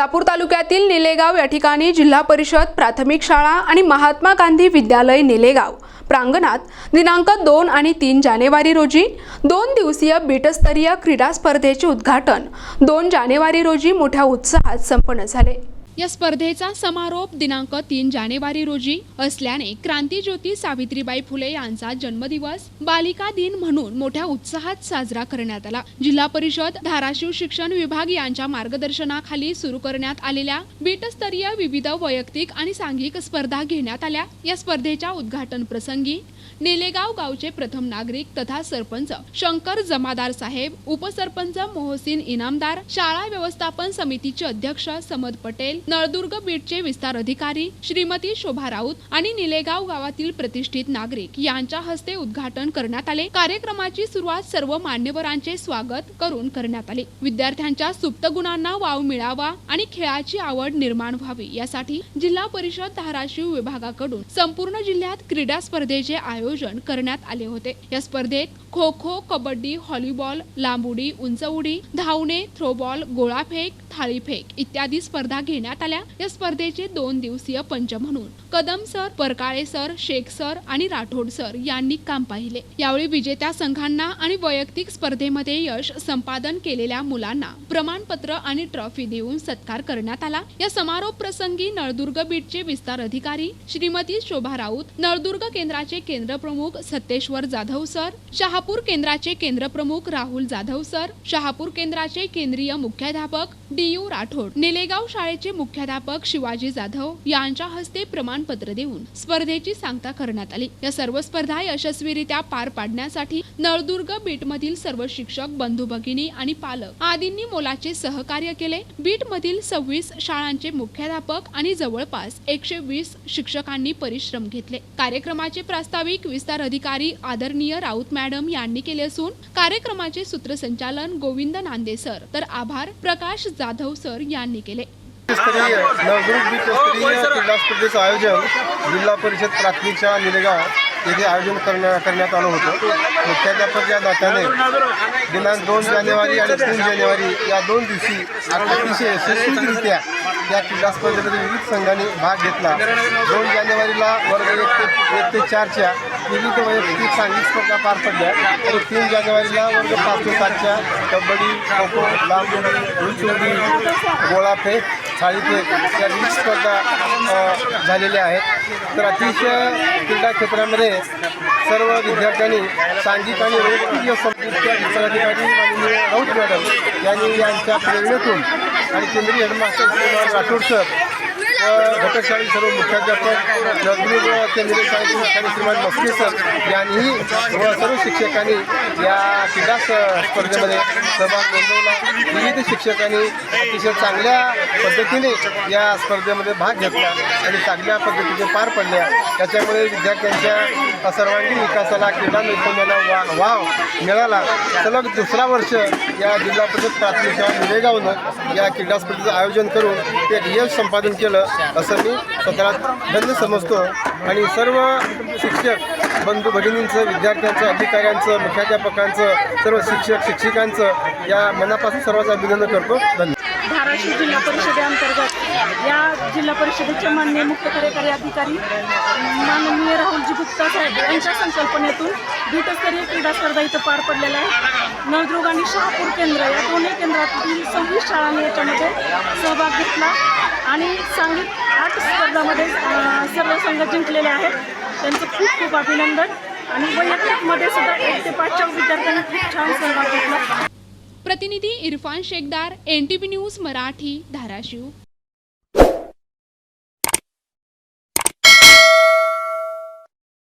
राजापूर तालुक्यातील निलेगाव या ठिकाणी जिल्हा परिषद प्राथमिक शाळा आणि महात्मा गांधी विद्यालय निलेगाव. प्रांगणात दिनांक दोन आणि तीन जानेवारी रोजी दोन दिवसीय बीटस्तरीय क्रीडा स्पर्धेचे उद्घाटन. दोन जानेवारी रोजी मोठ्या उत्साहात संपन्न झाले. या स्पर्धेचा समारोप दिनांक तीन जानेवारी रोजी असल्याने क्रांतीज्योती सावित्रीबाई फुले यांचा जन्मदिवस बालिका दिन म्हणून मोठ्या उत्साहात साजरा करण्यात आला. जिल्हा परिषद धाराशिव शिक्षण विभाग यांच्या मार्गदर्शनाखाली सुरू करण्यात आलेल्या बीटस्तरीय विविध वैयक्तिक आणि सांघिक स्पर्धा घेण्यात आल्या. या स्पर्धेच्या उद्घाटन प्रसंगी नेलेगाव गावचे प्रथम नागरिक तथा सरपंच शंकर जमादार साहेब उपसरपंच मोहसिन इनामदार शाळा व्यवस्थापन समितीचे अध्यक्ष समद पटेल नळदुर्ग बीडचे विस्तार अधिकारी श्रीमती शोभा राऊत आणि निलेगाव गावातील प्रतिष्ठित नागरिक यांच्या हस्ते उद्घाटन करण्यात आले. कार्यक्रमाची सुरुवात सर्व मान्यवरांचे स्वागत करून करण्यात आले. विद्यार्थ्यांच्या सुप्त गुणांना वाव मिळावा आणि खेळाची आवड निर्माण व्हावी यासाठी जिल्हा परिषद धाराशिव विभागाकडून संपूर्ण जिल्ह्यात क्रीडा स्पर्धेचे आयोजन करण्यात आले होते. या स्पर्धेत खो खो कबड्डी व्हॉलीबॉल लांब उडी उंच उडी धावणे थ्रोबॉल गोळाफेक थाळीफेक इत्यादी स्पर्धा घेण्यात आल्या. या स्पर्धेचे दोन दिवसीय पंच म्हणून Kadam sir Parkale sir Shaikh sir आणि राठोड सर यांनी काम पाहिले. यावेळी विजेत्या संघांना आणि वैयक्तिक स्पर्धेमध्ये यश संपादन केलेल्या मुलांना प्रमाणपत्र आणि ट्रॉफी देऊन सत्कार करण्यात आला. या समारोप प्रसंगी नळदुर्ग बीटचे विस्तार अधिकारी श्रीमती शोभा राऊत नळदुर्ग केंद्राचे केंद्र प्रमुख सत्तेश्वर जाधव सर शहापूर केंद्राचे केंद्र प्रमुख राहुल जाधव सर शहापूर केंद्राचे केंद्रीय मुख्याध्यापक डी. यू राठोड निलेगाव शाळेचे मुख्याध्यापक शिवाजी जाधव यांच्या हस्ते प्रमाणपत्र देऊन स्पर्धेची सांगता करण्यात आली. या सर्व स्पर्धा यशस्वीरित्या पार पाडण्यासाठी नळदुर्ग बीटमधील सर्व शिक्षक बंधू भगिनी आणि पालक आदींनी मोलाचे सहकार्य केले. बीटमधील सव्वीस शाळांचे मुख्याध्यापक आणि जवळपास एकशे वीस शिक्षकांनी परिश्रम घेतले. कार्यक्रमाचे प्रास्ताविक विस्तार अधिकारी आदरणीय राऊत मॅडम यांनी केले असून कार्यक्रमाचे सूत्रसंचालन गोविंद नांदेसर. तर आभार प्रकाश जा जाधव सर यांनी केले. स्तरीय नवदुर्ग बीटस्तरीय क्रीडा स्पर्धेचं आयोजन जिल्हा परिषद प्राथमिक शाळा निलेगाव येथे आयोजन करण्या करण्यात आलं होतं मुख्याध्यापक या नात्याने दिनांक दोन जानेवारी आणि तीन जानेवारी या दोन दिवशी अतिशय यशस्वीरित्या या क्रीडा स्पर्धेमध्ये विविध संघांनी भाग घेतला. दोन जानेवारीला वर्ग एक ते एक ते चारच्या विविध वैयक्तिक सांघिक स्पर्धा पार पडल्या. आणि तीन जानेवारीला वर्ग पाच ते सातच्या कबड्डी खो खो लांब उडी गोळाफेक थाळीफेक या स्पर्धा झालेल्या आहेत. तर अतिशय क्रीडा क्षेत्रामध्ये सर्व विद्यार्थ्यांनी सांघिक आणि वैयक्तिक संपृक्त्या विस्ताराधिकारी माननीय राऊत मॅडम यांनी यांच्या प्रेरणेतून आणि केंद्रीय हेडमास्टर राठोड सर व सर्व मुख्याध्यापक नजरूर केंद्रीय शाळेतील मुख्याध्यापक श्रीमान मस्के सर यांनीही व सर्व शिक्षकांनी या क्रीडा स्पर्धेमध्ये सहभाग नोंदवला. विविध शिक्षकांनी अतिशय चांगल्या पद्धतीने या स्पर्धेमध्ये भाग घेतला आणि चांगल्या पद्धतीने पार पडल्या. त्याच्यामुळे विद्यार्थ्यांच्या सर्वांगीण विकासाला क्रीडा नैपुण्याला वा वाव मिळाला. सलग दुसरा वर्ष या जिल्हा परिषद प्राथमिक शाळा निलेगावनं या क्रीडा स्पर्धेचं आयोजन करून ते एक यश संपादन केलं. असं मी स्वतःला धन्य समजतो. आणि सर्व शिक्षक बंधू भगिनींचं विद्यार्थ्यांचं अधिकाऱ्यांचं मुख्याध्यापकांचं सर्व शिक्षक शिक्षिकांचं या मनापासून सर्वांचं अभिनंदन करतो. धन्यवाद. धाराशिव जिल्हा परिषदेअंतर्गत या जिल्हा परिषदेचे माननीय मुख्य कार्यकारी अधिकारी माननीय राहुलजी गुप्ता साहेब यांच्या संकल्पनेतून द्वितस्तरीय क्रीडा स्पर्धा इथं पार पडलेल्या आहे नळदुर्ग आणि शहापूर केंद्र या दोन्ही केंद्रातील सव्वीस शाळांनी याच्यामध्ये सहभाग घेतला. आणि सांगीत आठ स्पर्धामध्ये सर्व संघ जिंकलेले आहेत. त्यांचं खूप खूप अभिनंदन. आणि वैयक्तिकमध्ये सुद्धा एक ते पाचच्या विद्यार्थ्यांनी खूप छान सहभाग घेतला. प्रतिनिधी Irfan Shaikhdar N T P news Marathi Dharashiv.